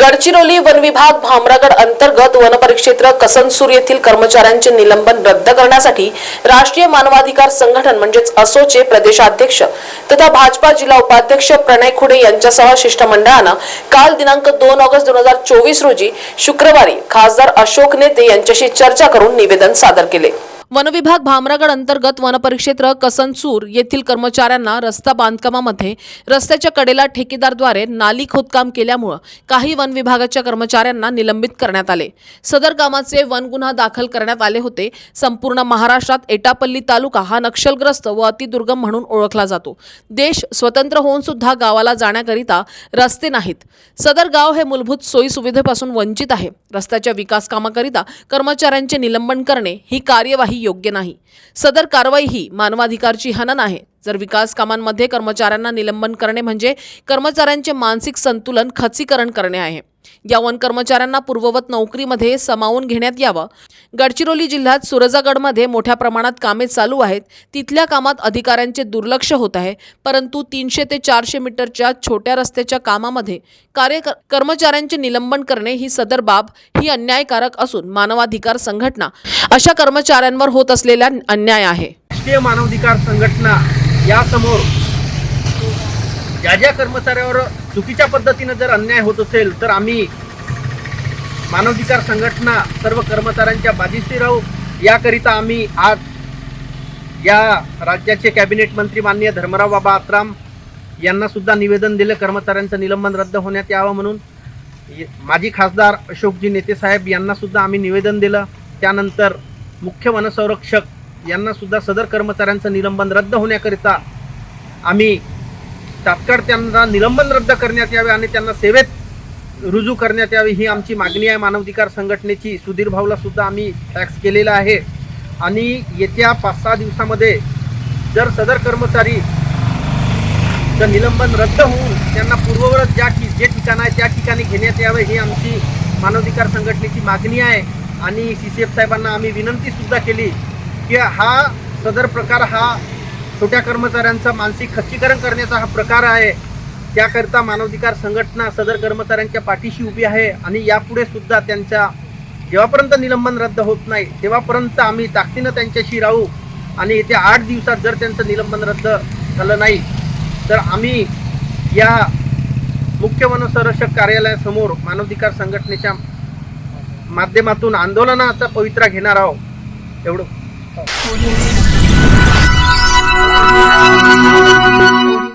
Gadchiroli one विभाग भामरागड अंतर्गत वनपरिक्षेत्र कसनसूर येथील कर्मचाऱ्यांचे निलंबन रद्द करण्यासाठी राष्ट्रीय मानवाधिकार संघटन म्हणजेच असोचे प्रदेशाध्यक्ष तथा भाजपा जिल्हा उपाध्यक्ष प्रणय खुडे यांच्यासह शिष्टमंडळानं काल दिनांक दोन ऑगस्ट दोन हजार चोवीस रोजी शुक्रवारी खासदार अशोक नेते यांच्याशी चर्चा करून निवेदन सादर केले. वनविभाग भामरागड अंतर्गत वनपरिक्षेत्र कसनसूर येथील कर्मचाऱ्यांना रस्ता बांधकामामध्ये रस्त्याच्या कडेला ठेकेदारद्वारे नाली खोदकाम केल्यामुळं काही वन विभागाच्या कर्मचाऱ्यांना निलंबित करण्यात आले. सदर कामाचे वन गुन्हा दाखल करण्यात आले होते. संपूर्ण महाराष्ट्रात एटापल्ली तालुका हा नक्षलग्रस्त व अतिदुर्गम म्हणून ओळखला जातो. देश स्वतंत्र होऊन सुद्धा गावाला जाण्याकरिता रस्ते नाहीत. सदर गाव हे मूलभूत सोयी सुविधेपासून वंचित आहे. रस्त्याच्या विकास कामाकरिता कर्मचाऱ्यांचे निलंबन करणे ही कार्यवाही योग्य नाही. सदर कारवाई ही मानवाधिकारची हनन आहे. जर विकास कामांमध्ये कर्मचाऱ्यांना निलंबन करणे म्हणजे कर्मचाऱ्यांचे मानसिक संतुलन खचीकरण करणे आहे. यावन कर्मचाऱ्यांना पूर्ववत नोकरीमध्ये सामावून घेण्यात यावं. गडचिरोली जिल्ह्यात सुरजागडमध्ये मोठ्या प्रमाणात कामे चालू आहेत. तिथल्या कामात अधिकाऱ्यांचे दुर्लक्ष होत आहे. परंतु तीनशे ते चारशे मीटरच्या छोट्या रस्त्याच्या कामामध्ये कार्य कर्मचाऱ्यांचे निलंबन करणे ही सदर बाब ही अन्यायकारक असून मानवाधिकार संघटना अशा कर्मचाऱ्यांवर होत असलेला अन्याय आहे. राष्ट्रीय मानवाधिकार संघटना यासमोर ज्या ज्या कर्मचाऱ्यावर चुकीच्या पद्धतीनं जर अन्याय होत असेल तर आम्ही मानवाधिकार संघटना सर्व कर्मचाऱ्यांच्या बाजीशी राहू. याकरिता आम्ही आज या राज्याचे कॅबिनेट मंत्री माननीय धर्मराव बाबा आत्राम यांना सुद्धा निवेदन दिलं कर्मचाऱ्यांचं निलंबन रद्द होण्यात यावं म्हणून. माजी खासदार अशोकजी नेते साहेब यांना सुद्धा आम्ही निवेदन दिलं. त्यानंतर मुख्य वनसंरक्षक यांना सुद्धा सदर कर्मचाऱ्यांचं निलंबन रद्द होण्याकरिता आम्ही तात्काळ त्यांना निलंबन रद्द करण्यात यावे आणि त्यांना सेवेत रुजू करण्यात यावी ही आमची मागणी आहे. मानवाधिकार संघटनेची सुधीर भाऊला सुद्धा आम्ही टॅक्स केलेला आहे. आणि येत्या पाच सहा दिवसामध्ये जर सदर कर्मचारी जर निलंबन रद्द होऊन त्यांना पूर्ववत ज्या की जे ठिकाण आहे त्या ठिकाणी घेण्यात यावे ही आमची मानवाधिकार संघटनेची मागणी आहे. आणि सी सी एफ साहेबांना आम्ही विनंतीसुद्धा केली की हा सदर प्रकार हा छोट्या कर्मचाऱ्यांचा मानसिक खच्चीकरण करण्याचा हा प्रकार आहे. त्याकरिता मानवाधिकार संघटना सदर कर्मचाऱ्यांच्या पाठीशी उभी आहे आणि यापुढे सुद्धा त्यांच्या जेव्हापर्यंत निलंबन रद्द होत नाही तेव्हापर्यंत आम्ही ताकदीनं त्यांच्याशी राहू आणि येत्या आठ दिवसात जर त्यांचं निलंबन रद्द झालं नाही तर आम्ही या मुख्य वनसंरक्षक कार्यालयासमोर मानवाधिकार संघटनेच्या माध्यमातून आंदोलनाचा पवित्रा घेणार आहोत. एवढं.